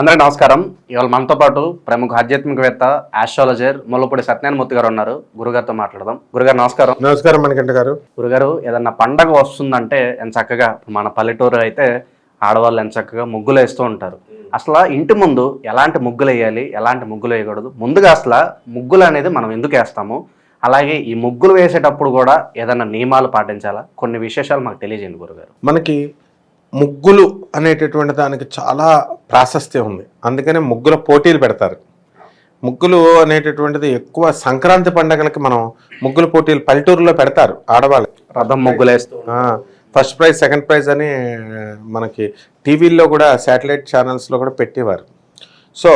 అందరికీ నమస్కారం. ఇవాళ మనతో పాటు ప్రముఖ ఆధ్యాత్మికవేత్త ఆస్ట్రాలజర్ ముల్లపూడి సత్యనారాయణమూర్తి గారు ఉన్నారు. గురుగారితో మాట్లాడదాం. గురుగారు నమస్కారం. నమస్కారం మణికంఠ గారు. గురుగారు ఏదన్నా పండగ వస్తుందంటే ఎంత చక్కగా మన పల్లెటూరు అయితే ఆడవాళ్ళు ఎంత చక్కగా ముగ్గులు వేస్తూ ఉంటారు. అసలు ఇంటి ముందు ఎలాంటి ముగ్గులు వేయాలి ఎలాంటి ముగ్గులు వేయకూడదు? ముందుగా అసలు ముగ్గులు అనేది మనం ఎందుకు వేస్తాము? అలాగే ఈ ముగ్గులు వేసేటప్పుడు కూడా ఏదైనా నియమాలు పాటించాలా? కొన్ని విశేషాలు మాకు తెలియజేయండి గురుగారు. మనకి ముగ్గులు అనేటటువంటి దానికి చాలా ప్రాశస్త్యం ఉంది. అందుకనే ముగ్గుల పోటీలు పెడతారు. ముగ్గులు అనేటటువంటిది ఎక్కువ సంక్రాంతి పండగలకి మనం ముగ్గుల పోటీలు పల్లెటూరులో పెడతారు ఆడవాళ్ళకి. రథం ముగ్గులు వేస్తూ ఫస్ట్ ప్రైజ్ సెకండ్ ప్రైజ్ అని మనకి టీవీల్లో కూడా శాటిలైట్ ఛానల్స్లో కూడా పెట్టేవారు. సో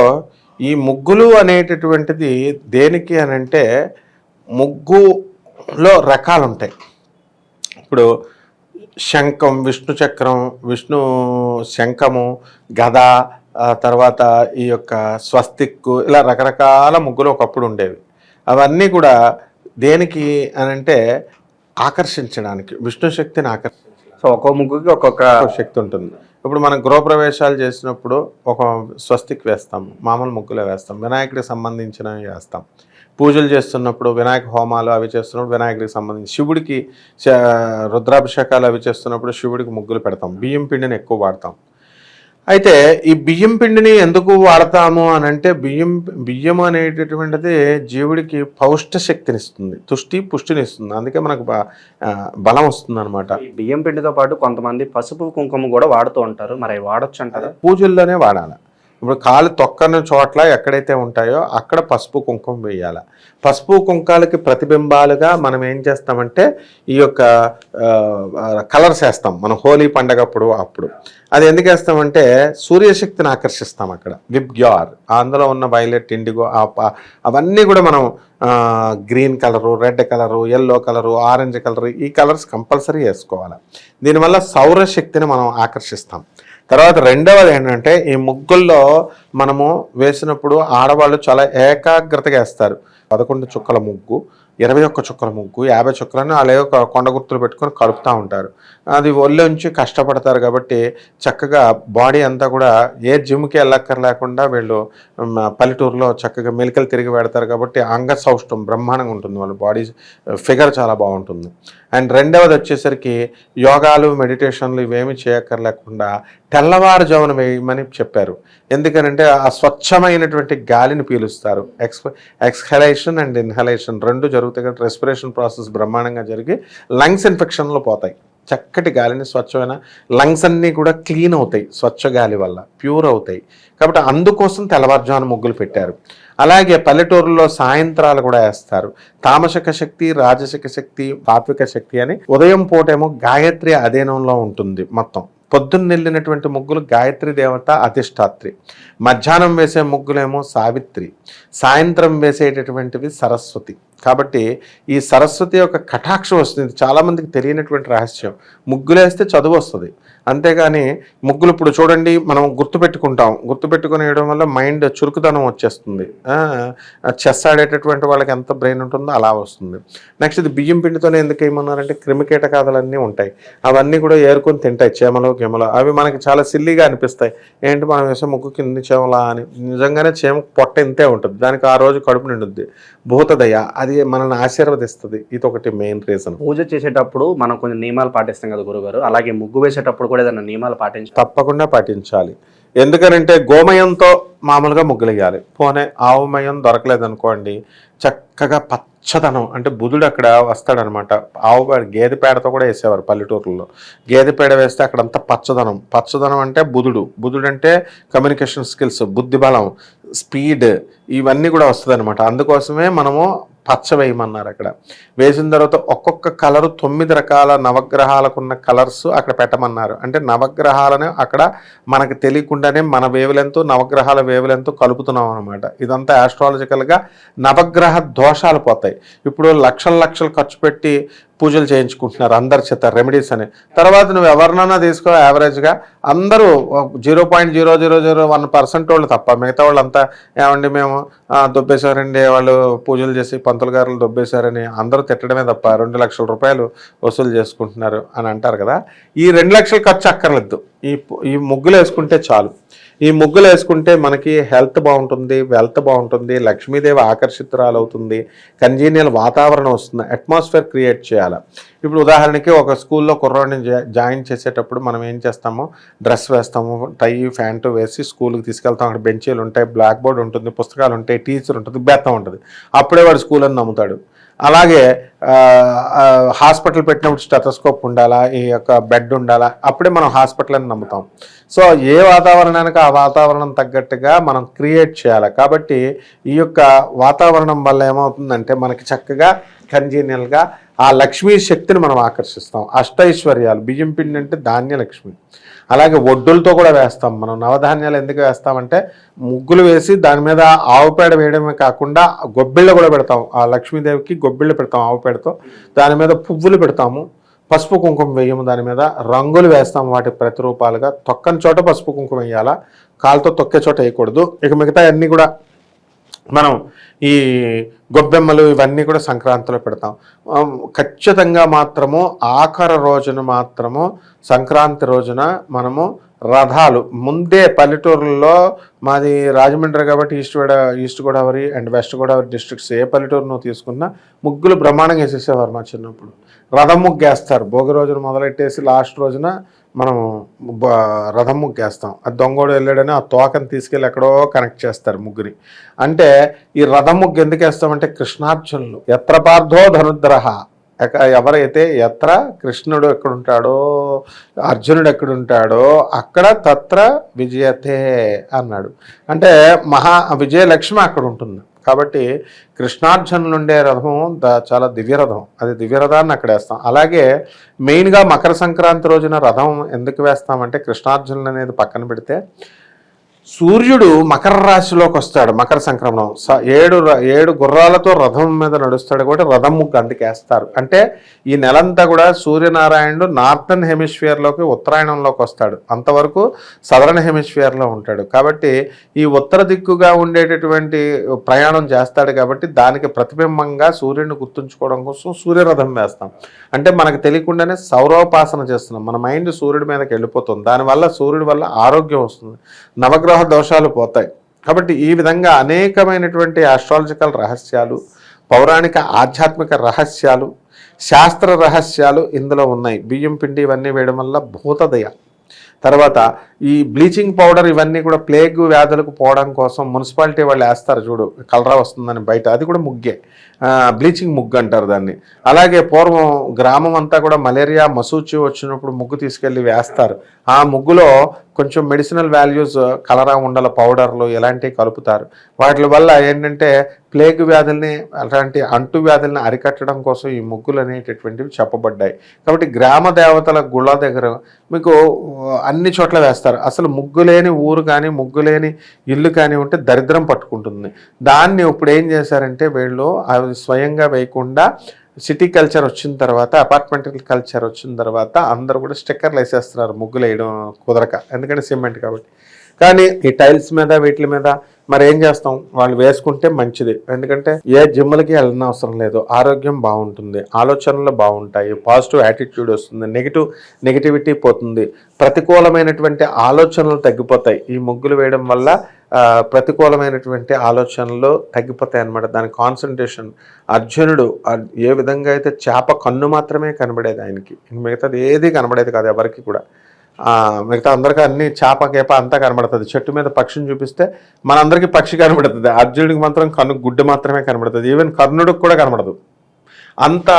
ఈ ముగ్గులు అనేటటువంటిది దేనికి అని అంటే ముగ్గులో రకాలు ఉంటాయి ఇప్పుడు శంఖం విష్ణు చక్రం విష్ణు శంఖము గద తర్వాత ఈ యొక్క స్వస్తిక్కు ఇలా రకరకాల ముగ్గులు ఒకప్పుడు ఉండేవి. అవన్నీ కూడా దేనికి అని అంటే ఆకర్షించడానికి విష్ణు శక్తిని ఆకర్షించడానికి. సో ఒక్కో ముగ్గుకి ఒక్కొక్క శక్తి ఉంటుంది. ఇప్పుడు మనం గృహప్రవేశాలు చేసినప్పుడు ఒక స్వస్తిక్ వేస్తాం మామూలు ముగ్గులే వేస్తాం వినాయకుడికి సంబంధించినవి వేస్తాం. పూజలు చేస్తున్నప్పుడు వినాయక హోమాలు అవి చేస్తున్నప్పుడు వినాయకుడికి సంబంధించి శివుడికి రుద్రాభిషేకాలు అవి చేస్తున్నప్పుడు శివుడికి ముగ్గులు పెడతాం. బియ్యం పిండిని ఎక్కువ వాడతాం. అయితే ఈ బియ్యం పిండిని ఎందుకు వాడతాము అని అంటే బియ్యం బియ్యం అనేటటువంటిది జీవుడికి పౌష్ట శక్తిని ఇస్తుంది తుష్టి పుష్టిని ఇస్తుంది అందుకే మనకు బలం వస్తుంది అనమాట బియ్యం పిండితో పాటు కొంతమంది పసుపు కుంకుమ కూడా వాడుతూ ఉంటారు. మరి వాడొచ్చు అంటారా పూజల్లోనే వాడాలి. ఇప్పుడు కాలు తొక్కని చోట్ల ఎక్కడైతే ఉంటాయో అక్కడ పసుపు కుంకుమ వేయాలి. పసుపు కుంకాలకి ప్రతిబింబాలుగా మనం ఏం చేస్తామంటే ఈ యొక్క కలర్స్ వేస్తాం మనం హోలీ పండగప్పుడు అప్పుడు. అది ఎందుకు వేస్తామంటే సూర్యశక్తిని ఆకర్షిస్తాం అక్కడ. విబ్గ్యార్. అందులో ఉన్న వైలెట్ ఇండిగో అవన్నీ కూడా మనం green colour red colour yellow colour orange colour ఈ కలర్స్ కంపల్సరీ వేసుకోవాలి. దీనివల్ల సౌరశక్తిని మనం ఆకర్షిస్తాం. తర్వాత రెండవది ఏంటంటే ఈ ముగ్గుల్లో మనము వేసినప్పుడు ఆడవాళ్ళు చాలా ఏకాగ్రతగా వేస్తారు. పదకొండు చుక్కల ముగ్గు ఇరవై ఒక్క చుక్కల ముగ్గు యాభై చుక్కలను అలాగే ఒక కొండ గుర్తులు పెట్టుకొని కలుపుతూ ఉంటారు. అది ఒళ్ళొంచి కష్టపడతారు కాబట్టి చక్కగా బాడీ అంతా కూడా ఏ జిమ్కి వెళ్ళక్కర్లేకుండా వీళ్ళు పల్లెటూరులో చక్కగా మెలికలు తిరిగి పెడతారు కాబట్టి అంగ సౌష్టం బ్రహ్మాండంగా ఉంటుంది వాళ్ళ బాడీ ఫిగర్ చాలా బాగుంటుంది. అండ్ రెండవది వచ్చేసరికి యోగాలు మెడిటేషన్లు ఇవేమి చేయక్కర్లేకుండా తెల్లవారుజామున వేయమని చెప్పారు. ఎందుకనంటే ఆ స్వచ్ఛమైనటువంటి గాలిని పీలుస్తారు. ఎక్స్ ఎక్స్హలేషన్ అండ్ ఇన్హలేషన్ రెండు జరుగుతాయి కాబట్టి రెస్పిరేషన్ ప్రాసెస్ బ్రహ్మాండంగా జరిగి లంగ్స్ ఇన్ఫెక్షన్లు పోతాయి. చక్కటి గాలిని స్వచ్ఛమైన లంగ్స్ అన్నీ కూడా క్లీన్ అవుతాయి స్వచ్ఛ గాలి వల్ల ప్యూర్ అవుతాయి. కాబట్టి అందుకోసం తెల్లవారుజామున ముగ్గులు పెట్టారు. అలాగే పల్లెటూరులో సాయంత్రాలు కూడా వేస్తారు. తామసిక శక్తి రాజసిక శక్తి తాత్విక శక్తి అని ఉదయం పూటేమో గాయత్రి అధీనంలో ఉంటుంది మొత్తం. పొద్దున్న వెళ్ళినటువంటి ముగ్గులు గాయత్రి దేవత అధిష్టాత్రి. మధ్యాహ్నం వేసే ముగ్గులేమో సావిత్రి. సాయంత్రం వేసేటటువంటివి సరస్వతి. కాబట్టి ఈ సరస్వతి యొక్క కటాక్షం వస్తుంది. చాలామందికి తెలియనటువంటి రహస్యం. ముగ్గులేస్తే చదువు వస్తుంది. అంతేగాని ముగ్గులు ఇప్పుడు చూడండి మనం గుర్తుపెట్టుకుంటాం. గుర్తుపెట్టుకుని వేయడం వల్ల మైండ్ చురుకుదనం వచ్చేస్తుంది. చెస్ ఆడేటటువంటి వాళ్ళకి ఎంత బ్రెయిన్ ఉంటుందో అలా వస్తుంది. నెక్స్ట్ ఇది బియ్యం పిండితోనే ఎందుకు ఏమన్నారంటే క్రిమికీటకాదులన్నీ ఉంటాయి. అవన్నీ కూడా ఏరుకొని తింటాయి చేమలు గిమలు. అవి మనకి చాలా సిల్లీగా అనిపిస్తాయి. ఏంటి మనం వేసే ముగ్గు కింది చేమలా అని. నిజంగానే చేమ పొట్ట ఇంతే ఉంటుంది. దానికి ఆ రోజు కడుపు నిండుద్ది. భూతదయ అది మనల్ని ఆశీర్వదిస్తుంది. ఇది ఒకటి మెయిన్ రీజన్. పూజ చేసేటప్పుడు మనం కొన్ని నియమాలు పాటిస్తాం కదా గురుగారు. అలాగే ముగ్గు వేసేటప్పుడు కూడా ఏదైనా నియమాలు పాటించాలి తప్పకుండా పాటించాలి. ఎందుకనంటే గోమయంతో మామూలుగా ముగ్గులేయాలి పోనే ఆవుమయం దొరకలేదనుకోండి చక్కగా పచ్చదనం అంటే బుధుడు అక్కడ వస్తాడనమాట. ఆవు పేడ గేదె పేడతో కూడా వేసేవారు పల్లెటూరులో గేదె పేడ వేస్తే అక్కడంతా పచ్చదనం. పచ్చదనం అంటే బుధుడు. బుధుడు అంటే కమ్యూనికేషన్ స్కిల్స్ బుద్ధి బలం స్పీడ్ ఇవన్నీ కూడా వస్తుంది అనమాట అందుకోసమే మనము పచ్చ వేయమన్నారు అక్కడ. వేసిన తర్వాత ఒక్కొక్క కలరు తొమ్మిది రకాల నవగ్రహాలకు ఉన్న కలర్స్ అక్కడ పెట్టమన్నారు. అంటే నవగ్రహాలను అక్కడ మనకు తెలియకుండానే మన వేవులెంతో నవగ్రహాల వేవులెంతో కలుపుతున్నాం అనమాట ఇదంతా ఆస్ట్రాలజికల్గా నవగ్రహ దోషాలు పోతాయి. ఇప్పుడు లక్షల లక్షలు ఖర్చు పెట్టి పూజలు చేయించుకుంటున్నారు అందరి చేత రెమెడీస్ అని. తర్వాత నువ్వు ఎవరినైనా తీసుకో యావరేజ్గా అందరూ zero point zero zero zero one percent వాళ్ళు తప్ప మిగతా వాళ్ళంతా ఏమండి మేము దుబ్బేశారండి దొబ్బేశారండి వాళ్ళు పూజలు చేసి పంతులు గారులు దొబ్బేశారని అందరూ తిట్టడమే తప్ప రెండు లక్షల రూపాయలు వసూలు చేసుకుంటున్నారు అని అంటారు కదా. ఈ రెండు లక్షలు ఖర్చు అక్కర్లేదు. ఈ ఈ ముగ్గులు వేసుకుంటే చాలు. ఈ ముగ్గులు వేసుకుంటే మనకి హెల్త్ బాగుంటుంది వెల్త్ బాగుంటుంది లక్ష్మీదేవి ఆకర్షితురాలు అవుతుంది వాతావరణం వస్తుంది అట్మాస్ఫియర్ క్రియేట్ చేయాలి. ఇప్పుడు ఉదాహరణకి ఒక స్కూల్లో కుర్రాడిని జాయిన్ చేసేటప్పుడు మనం ఏం చేస్తాము? డ్రెస్ వేస్తాము టై ప్యాంటు వేసి స్కూల్కి తీసుకెళ్తాం. అక్కడ బెంచీలు ఉంటాయి బ్లాక్ బోర్డ్ ఉంటుంది పుస్తకాలు ఉంటాయి టీచర్ ఉంటుంది బెత్తం ఉంటుంది. అప్పుడే వాడు స్కూల్ అని నమ్ముతాడు. అలాగే హాస్పిటల్ పెట్టినప్పుడు స్టెథోస్కోప్ ఉండాలా ఈ యొక్క బెడ్ ఉండాలా అప్పుడే మనం హాస్పిటల్ అని నమ్ముతాం. సో ఏ వాతావరణానికి ఆ వాతావరణం తగ్గట్టుగా మనం క్రియేట్ చేయాలి. కాబట్టి ఈ యొక్క వాతావరణం వల్ల ఏమవుతుందంటే మనకి చక్కగా కంజీనియల్గా ఆ లక్ష్మీ శక్తిని మనం ఆకర్షిస్తాం. అష్టైశ్వర్యాలు బియ్యం పిండి అంటే ధాన్య లక్ష్మి. అలాగే ఒడ్డులతో కూడా వేస్తాం మనం. నవధాన్యాలు ఎందుకు వేస్తామంటే ముగ్గులు వేసి దాని మీద ఆవు పేడ వేయడమే కాకుండా గొబ్బిళ్ళు కూడా పెడతాం. ఆ లక్ష్మీదేవికి గొబ్బిళ్ళు పెడతాం ఆవు పేడతో. దాని మీద పువ్వులు పెడతాము. పసుపు కుంకుమ వేయము దాని మీద. రంగులు వేస్తాం వాటి ప్రతిరూపాలుగా. తొక్కని చోట పసుపు కుంకుమ వేయాలా. కాలుతో తొక్కే చోట వేయకూడదు. ఇక మిగతా అన్నీ కూడా మనం ఈ గొబ్బెమ్మలు ఇవన్నీ కూడా సంక్రాంతిలో పెడతాం. ఖచ్చితంగా మాత్రము ఆఖరి రోజున మాత్రము సంక్రాంతి రోజున మనము రథాలు. ముందే పల్లెటూరులో మాది రాజమండ్రి కాబట్టి east east Godavari and west Godavari districts ఏ పల్లెటూరు తీసుకున్నా ముగ్గులు బ్రహ్మాండంగా వేసేసేవారు మా చిన్నప్పుడు. రథం ముగ్గు వేస్తారు భోగి రోజున మొదలెట్టేసి లాస్ట్ రోజున మనం రథం ముగ్గు వేస్తాం ఆ దొంగోడు వెళ్ళాడని ఆ తోకని తీసుకెళ్ళి ఎక్కడో కనెక్ట్ చేస్తారు ముగ్గురి. అంటే ఈ రథం ముగ్గు ఎందుకు వేస్తామంటే కృష్ణార్జునులు. ఎత్ర పార్థో ధనుద్రహ. ఎక- ఎవరైతే ఎత్ర కృష్ణుడు ఎక్కడుంటాడో అర్జునుడు ఎక్కడుంటాడో అక్కడ తత్ర విజయతే అన్నాడు. అంటే మహా విజయలక్ష్మి అక్కడ ఉంటుంది. కాబట్టి కృష్ణార్జునులు ఉండే రథం ద- చాలా దివ్య రథం. అది దివ్య రథాన్ని అక్కడ వేస్తాం. అలాగే మెయిన్గా మకర సంక్రాంతి రోజున రథం ఎందుకు వేస్తామంటే కృష్ణార్జునులు అనేది పక్కన పెడితే సూర్యుడు మకర రాశిలోకి వస్తాడు మకర సంక్రమణం. స- ఏడు ఏడు గుర్రాలతో రథం మీద నడుస్తాడు కాబట్టి రథం ముగ్గు అందుకేస్తారు. అంటే ఈ నెలంతా కూడా సూర్యనారాయణుడు నార్థన్ హెమిస్ఫియర్లోకి ఉత్తరాయణంలోకి వస్తాడు. అంతవరకు సదరన్ హెమిస్ఫియర్లో ఉంటాడు. కాబట్టి ఈ ఉత్తర దిక్కుగా ఉండేటటువంటి ప్రయాణం చేస్తాడు కాబట్టి దానికి ప్రతిబింబంగా సూర్యుడిని గుర్తుంచుకోవడం కోసం సూర్యరథం వేస్తాం. అంటే మనకు తెలియకుండానే సౌరోపాసన చేస్తున్నాం. మన మైండ్ సూర్యుడి మీదకి వెళ్ళిపోతుంది. దానివల్ల సూర్యుడి వల్ల ఆరోగ్యం వస్తుంది. నవగ్రహ దోషాలు పోతాయి. కాబట్టి ఈ విధంగా అనేకమైనటువంటి ఆస్ట్రాలజికల్ రహస్యాలు పౌరాణిక ఆధ్యాత్మిక రహస్యాలు శాస్త్ర రహస్యాలు ఇందులో ఉన్నాయి. బియ్యం పిండి ఇవన్నీ వేయడం వల్ల భూతదయ. తర్వాత ఈ బ్లీచింగ్ పౌడర్ ఇవన్నీ కూడా ప్లేగ్ వ్యాధులకు పోవడం కోసం మున్సిపాలిటీ వాళ్ళు వేస్తారు చూడు కలరా వస్తుందని బయట. అది కూడా ముగ్గే. బ్లీచింగ్ ముగ్గు అంటారు దాన్ని. అలాగే పూర్వం గ్రామం అంతా కూడా మలేరియా మసూచి వచ్చినప్పుడు ముగ్గు తీసుకెళ్ళి వేస్తారు. ఆ ముగ్గులో కొంచెం మెడిసినల్ వాల్యూస్ కలరా ఉండల పౌడర్లు ఇలాంటివి కలుపుతారు. వాటి వల్ల ఏంటంటే ప్లేగ్ వ్యాధుల్ని అలాంటి అంటు వ్యాధుల్ని అరికట్టడం కోసం ఈ ముగ్గులు అనేటటువంటివి చెప్పబడ్డాయి. కాబట్టి గ్రామ దేవతల గుళ్ళ దగ్గర మీకు అన్ని చోట్ల వేస్తారు. అసలు ముగ్గులేని ఊరు కానీ ముగ్గులేని ఇల్లు కానీ ఉంటే దరిద్రం పట్టుకుంటుంది. దాన్ని ఇప్పుడు ఏం చేశారంటే వీళ్ళు అవి స్వయంగా వేయకుండా సిటీ కల్చర్ వచ్చిన తర్వాత అపార్ట్మెంట్ కల్చర్ వచ్చిన తర్వాత అందరూ కూడా స్టిక్కర్లు వేసేస్తున్నారు ముగ్గులు వేయడం కుదరక. ఎందుకంటే సిమెంట్ కాబట్టి. కానీ ఈ టైల్స్ మీద వీటి మీద మరి ఏం చేస్తాం? వాళ్ళు వేసుకుంటే మంచిది. ఎందుకంటే ఏ జిమ్లకి వెళ్ళిన అవసరం లేదు. ఆరోగ్యం బాగుంటుంది. ఆలోచనలు బాగుంటాయి. పాజిటివ్ యాటిట్యూడ్ వస్తుంది. నెగిటివ్ నెగిటివిటీ పోతుంది. ప్రతికూలమైనటువంటి ఆలోచనలు తగ్గిపోతాయి. ఈ ముగ్గులు వేయడం వల్ల ప్రతికూలమైనటువంటి ఆలోచనలు తగ్గిపోతాయి అన్నమాట. దాని కాన్సన్ట్రేషన్ అర్జునుడు ఏ విధంగా అయితే చేప కన్ను మాత్రమే కనబడేది ఆయనకి. మిగతాది ఏది కనబడేది కాదు ఎవరికి కూడా. మిగతా అందరికీ అన్ని చేప కేప అంతా కనబడుతుంది. చెట్టు మీద పక్షిని చూపిస్తే మనందరికీ పక్షి కనబడుతుంది. అర్జునుడికి మాత్రం కన్ను గుడ్డు మాత్రమే కనబడుతుంది. ఈవెన్ కర్ణుడికి కూడా కనబడదు. అంత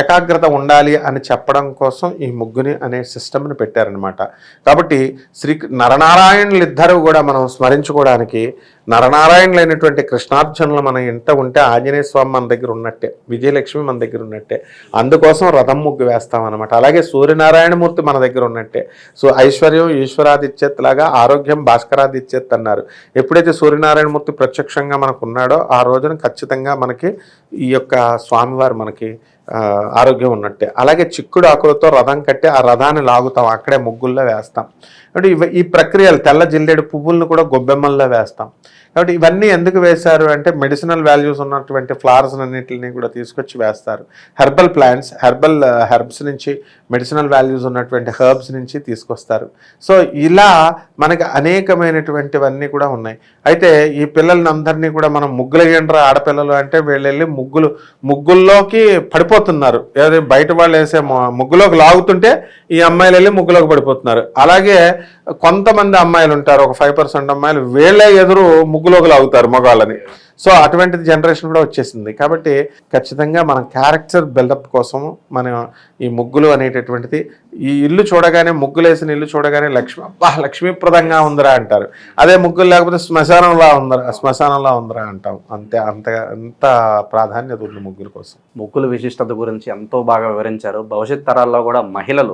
ఏకాగ్రత ఉండాలి అని చెప్పడం కోసం ఈ ముగ్గుని అనే సిస్టమ్ని పెట్టారనమాట కాబట్టి శ్రీ నరనారాయణులు ఇద్దరు కూడా మనం స్మరించుకోవడానికి నరనారాయణులైనటువంటి కృష్ణార్జునులు మన ఇంట ఉంటే ఆంజనేయ స్వామి మన దగ్గర ఉన్నట్టే విజయలక్ష్మి మన దగ్గర ఉన్నట్టే. అందుకోసం రథం ముగ్గు వేస్తామన్నమాట. అలాగే సూర్యనారాయణమూర్తి మన దగ్గర ఉన్నట్టే. సో ఐశ్వర్యం ఈశ్వరాదిత్యత్ లాగా ఆరోగ్యం భాస్కరాదిత్యత్ అన్నారు. ఎప్పుడైతే సూర్యనారాయణమూర్తి ప్రత్యక్షంగా మనకు ఉన్నాడో ఆ రోజున ఖచ్చితంగా మనకి ఈ యొక్క స్వామివారు మనకి ఆరోగ్యం ఉన్నట్టే. అలాగే చిక్కుడు ఆకులతో రథం కట్టి ఆ రథాన్ని లాగుతాం. అక్కడే ముగ్గుల్లో వేస్తాం. అంటే ఈ ప్రక్రియలు తెల్ల జిల్లేడు పువ్వులను కూడా గొబ్బెమ్మల్లో వేస్తాం. కాబట్టి ఇవన్నీ ఎందుకు వేశారు అంటే మెడిసినల్ వాల్యూస్ ఉన్నటువంటి ఫ్లవర్స్ అన్నింటిని కూడా తీసుకొచ్చి వేస్తారు. హెర్బల్ ప్లాంట్స్ హెర్బల్ హెర్బ్స్ నుంచి మెడిసినల్ వాల్యూస్ ఉన్నటువంటి హెర్బ్స్ నుంచి తీసుకొస్తారు. సో ఇలా మనకి అనేకమైనటువంటివన్నీ కూడా ఉన్నాయి. అయితే ఈ పిల్లలని అందరినీ కూడా మనం ముగ్గులు గండ్రా ఆడపిల్లలు అంటే వీళ్ళెళ్ళి ముగ్గులు ముగ్గుల్లోకి పడిపోతున్నారు. ఏదైతే బయట వాళ్ళు వేసే ముగ్గులోకి లాగుతుంటే ఈ అమ్మాయిలు వెళ్ళి ముగ్గులోకి పడిపోతున్నారు. అలాగే కొంతమంది అమ్మాయిలు ఉంటారు ఒక ఫైవ్ పర్సెంట్ అమ్మాయిలు వీళ్ళే ఎదురు ముగ్గులోకి అవుతారు మగవాళ్ళని సో అటువంటిది జనరేషన్ కూడా వచ్చేసింది. కాబట్టి ఖచ్చితంగా మన క్యారెక్టర్ బిల్డప్ కోసం మనం ఈ ముగ్గులు అనేటటువంటిది ఈ ఇల్లు చూడగానే ముగ్గులు వేసిన ఇల్లు చూడగానే లక్ష్మి అబ్బా లక్ష్మీప్రదంగా ఉందిరా అంటారు. అదే ముగ్గులు లేకపోతే శ్మశానంలా ఉందరా శ్మశానంలా ఉందిరా అంటాం. అంతే అంత అంత ప్రాధాన్యత ఉంది ముగ్గుల కోసం. ముగ్గుల విశిష్టత గురించి ఎంతో బాగా వివరించారు. భవిష్యత్ తరాల్లో కూడా మహిళలు